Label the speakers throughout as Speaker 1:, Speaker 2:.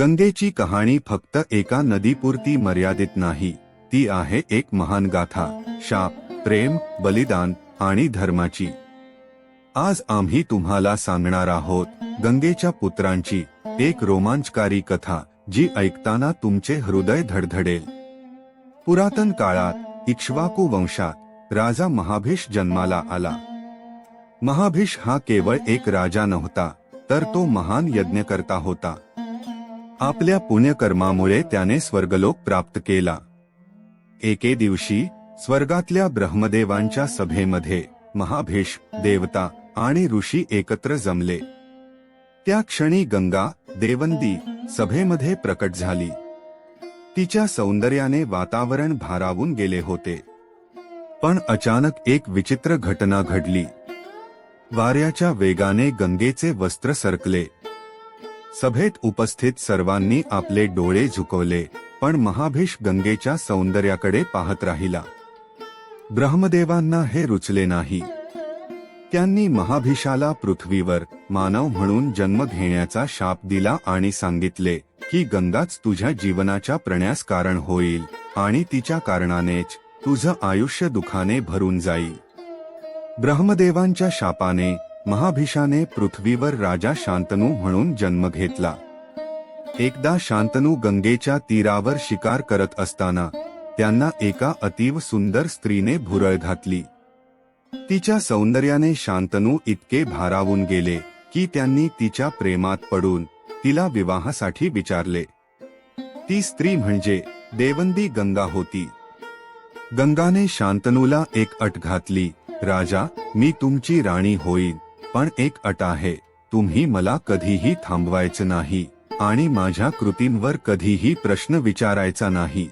Speaker 1: गंगेची कहाणी फक्त एका नदीपुरती मर्यादित नाही. ती आहे एक महान गाथा शाप प्रेम बलिदान आणि धर्माची. आज आम्ही तुम्हाला सांगणार आहोत गंगेच्या पुत्रांची एक रोमांचकारी कथा जी ऐकताना तुमचे हृदय धडधडेल. पुरातन काळात इक्ष्वाकू वंशात राजा महाभिष जन्माला आला. महाभिष हा केवळ एक राजा नव्हता तर तो महान यज्ञकर्ता होता. आपल्या पुण्यकर्मामुळे त्याने स्वर्गलोक प्राप्त केला. एके दिवशी स्वर्गातल्या ब्रह्मदेवांच्या सभेमध्ये महाभेश देवता आणि ऋषी एकत्र जमले. त्या क्षणी गंगा देवंदी सभेमध्ये प्रकट झाली. तिच्या सौंदर्याने वातावरण भारावून गेले होते. पण अचानक एक विचित्र घटना घडली. वाऱ्याच्या वेगाने गंगेचे वस्त्र सरकले. सभेत उपस्थित सर्वांनी आपले डोळे झुकवले पण महाभिष गंगेच्या सौंदर्याकडे पाहत राहिला. ब्रह्मदेवांना हे रुचले नाही. त्यांनी महाभिषाला पृथ्वीवर मानव म्हणून जन्म घेण्याचा शाप दिला आणि सांगितले की गंगाच तुझ्या जीवनाच्या प्रण्यास कारण होईल आणि तिच्या कारणानेच तुझं आयुष्य दुखाने भरून जाईल. ब्रह्मदेवांच्या शापाने महाभिषाने पृथ्वीवर राजा शांतनू म्हणून जन्म घेतला. एकदा शांतनू गंगेच्या तीरावर शिकार करत असताना त्यांना एका अतीव सुंदर स्त्रीने भुरळ घातली. तिच्या सौंदर्याने शांतनू इतके भारावून गेले की त्यांनी तिच्या प्रेमात पडून तिला विवाहासाठी विचारले. ती स्त्री म्हणजे देवंदी गंगा होती. गंगाने शांतनूला एक अट घातली राजा मी तुमची राणी होईन. पण एक अट आहे तुम्ही मला कधीही थांबवायचं नाही आणि माझ्या कृतींवर कधीही प्रश्न विचारायचा नाही.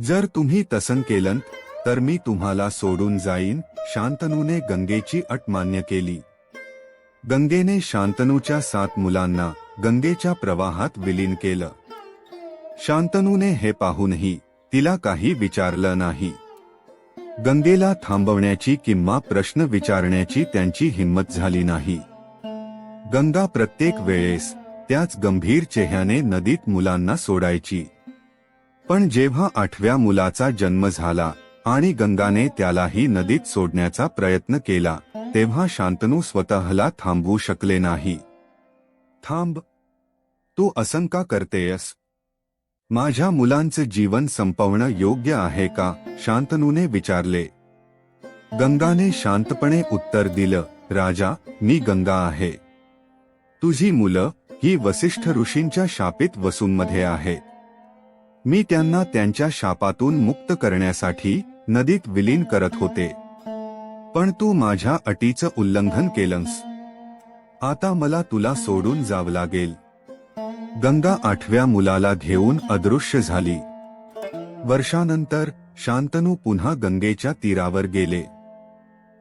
Speaker 1: जर तुम्ही तसं केलं तर मी तुम्हाला सोडून जाईन शांतनूने गंगेची अट मान्य केली. गंगेने शांतनूच्या सात मुलांना गंगेच्या प्रवाहात विलीन केलं. शांतनूने हे पाहूनही तिला काही विचारलं नाही. गंगेला थांबवण्याची किंवा प्रश्न विचारण्याची त्यांची हिंमत झाली नाही. गंगा प्रत्येक वेळेस त्याच गंभीर चेहऱ्याने नदीत मुलांना सोडायची. पण जेव्हा आठव्या मुलाचा जन्म झाला आणि गंगाने त्यालाही नदीत सोडण्याचा प्रयत्न केला तेव्हा शांतनू स्वतःला थांबवू शकले नाही. थांब. तू असं का करतेयस. माझ्या मुलांचं जीवन संपवणं योग्य आहे का? शांतनूने विचारले. गंगाने शांतपणे उत्तर दिलं राजा मी गंगा आहे. तुझी मुलं ही वसिष्ठ ऋषींच्या शापित वसूंमध्ये आहे मी त्यांना त्यांच्या शापातून मुक्त करण्यासाठी नदीत विलीन करत होते. पण तू माझ्या अटीचं उल्लंघन केलंस. आता मला तुला सोडून जावं लागेल. गंगा आठव्या मुलाला घेऊन अदृश्य झाली. वर्षानंतर शांतनू पुन्हा गंगेच्या तीरावर गेले.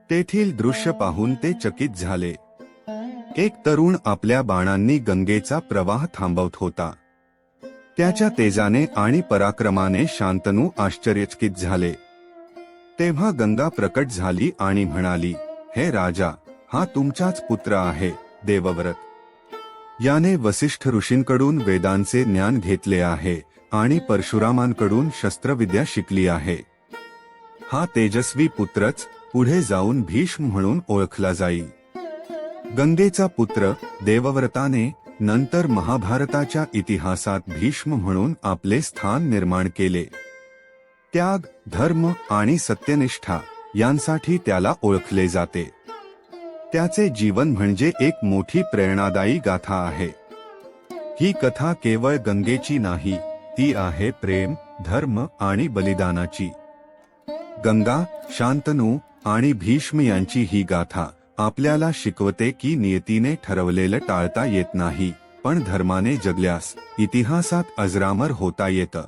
Speaker 1: तेथील दृश्य पाहून ते चकित झाले. एक तरुण आपल्या बाणांनी गंगेचा प्रवाह थांबवत होता. त्याच्या तेजाने आणि पराक्रमाने शांतनू आश्चर्यचकित झाले. तेव्हा गंगा प्रकट झाली आणि म्हणाली हे राजा हा तुमचाच पुत्र आहे देवव्रत. याने वसिष्ठ ऋषींकडून वेदांचे ज्ञान घेतले आहे आणि परशुरामांकडून शस्त्रविद्या शिकली आहे. हा तेजस्वी पुत्रच पुढे जाऊन भीष्म म्हणून ओळखला जाईल गंगेचा पुत्र देवव्रताने नंतर महाभारताच्या इतिहासात भीष्म म्हणून आपले स्थान निर्माण केले. त्याग धर्म आणि सत्यनिष्ठा यांसाठी त्याला ओळखले जाते. त्याचे जीवन म्हणजे एक मोठी प्रेरणादायी गाथा आहे. ही कथा केवळ गंगेची नाही ती आहे प्रेम धर्म आणि बलिदानाची. गंगा शांतनू आणि भीष्म यांची ही गाथा आपल्याला शिकवते की नियतीने ठरवलेलं टाळता येत नाही पण धर्माने जगल्यास इतिहासात अजरामर होता येतं.